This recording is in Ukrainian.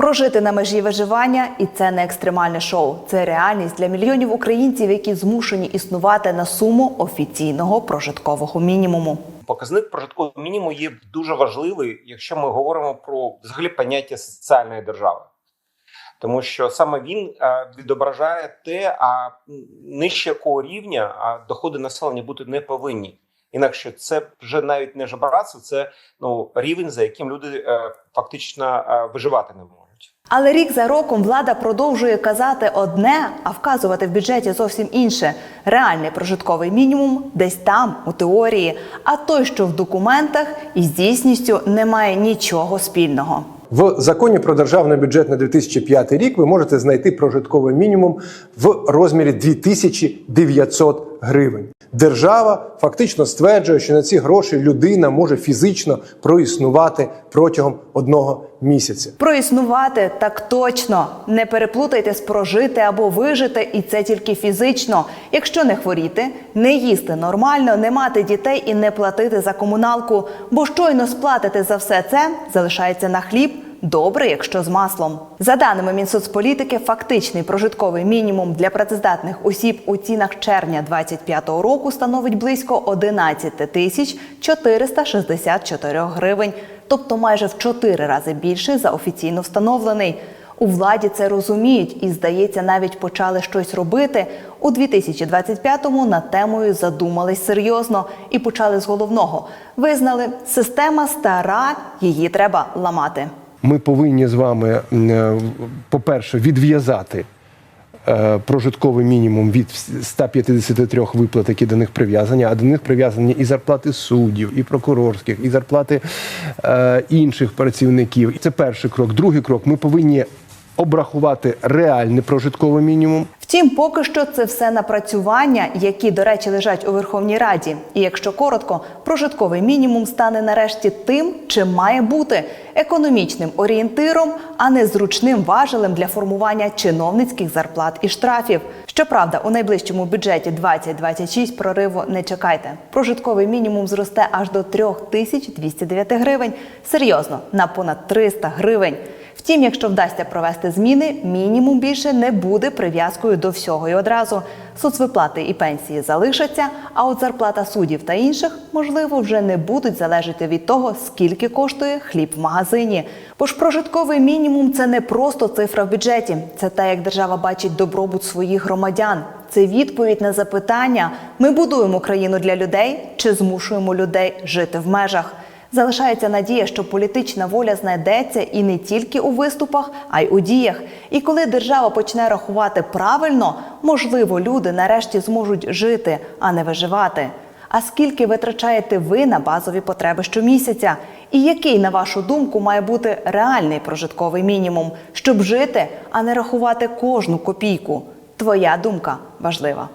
Прожити на межі виживання, і це не екстремальне шоу. Це реальність для мільйонів українців, які змушені існувати на суму офіційного прожиткового мінімуму. Показник прожиткового мінімуму є дуже важливий, якщо ми говоримо про взагалі поняття соціальної держави, тому що саме він е, відображає те, а нижче якого рівня а доходи населення бути не повинні. Інакше це вже навіть не жебратство, це ну рівень, за яким люди е, фактично е, виживати не можуть. Але рік за роком влада продовжує казати одне, а вказувати в бюджеті зовсім інше. Реальний прожитковий мінімум десь там, у теорії, а той, що в документах, із дійсністю не має нічого спільного. В законі про державний бюджет на 2005 рік ви можете знайти прожитковий мінімум в розмірі 2900 гривень. Держава фактично стверджує, що на ці гроші людина може фізично проіснувати протягом одного місяця. Проіснувати так точно. Не переплутайте з прожити або вижити, і це тільки фізично. Якщо не хворіти, не їсти нормально, не мати дітей і не платити за комуналку. Бо щойно сплатите за все це, залишається на хліб. Добре, якщо з маслом. За даними Мінсоцполітики, фактичний прожитковий мінімум для працездатних осіб у цінах червня 2025 року становить близько 11 тисяч 464 гривень, тобто майже в 4 рази більше за офіційно встановлений. У владі це розуміють і, здається, навіть почали щось робити. У 2025-му над темою задумались серйозно і почали з головного. Визнали, система стара, її треба ламати. Ми повинні з вами, е, по-перше, відв'язати е, прожитковий мінімум від 153 виплат, які до них прив'язані, а до них прив'язані і зарплати суддів, і прокурорських, і зарплати е, інших працівників. Це перший крок. Другий крок ми повинні обрахувати реальний прожитковий мінімум. Втім, поки що це все напрацювання, які, до речі, лежать у Верховній Раді. І якщо коротко, прожитковий мінімум стане нарешті тим, чим має бути економічним орієнтиром, а не зручним важелем для формування чиновницьких зарплат і штрафів. Щоправда, у найближчому бюджеті 2026 прориву не чекайте. Прожитковий мінімум зросте аж до 3209 гривень. Серйозно, на понад 300 гривень. Втім, якщо вдасться провести зміни, мінімум більше не буде прив'язкою до всього і одразу. Соцвиплати і пенсії залишаться, а от зарплата суддів та інших, можливо, вже не будуть залежати від того, скільки коштує хліб в магазині. Бо ж прожитковий мінімум це не просто цифра в бюджеті, це те, як держава бачить добробут своїх громадян. Це відповідь на запитання: ми будуємо країну для людей чи змушуємо людей жити в межах. Залишається надія, що політична воля знайдеться і не тільки у виступах, а й у діях. І коли держава почне рахувати правильно, можливо, люди нарешті зможуть жити, а не виживати. А скільки витрачаєте ви на базові потреби щомісяця? І який, на вашу думку, має бути реальний прожитковий мінімум, щоб жити, а не рахувати кожну копійку? Твоя думка важлива.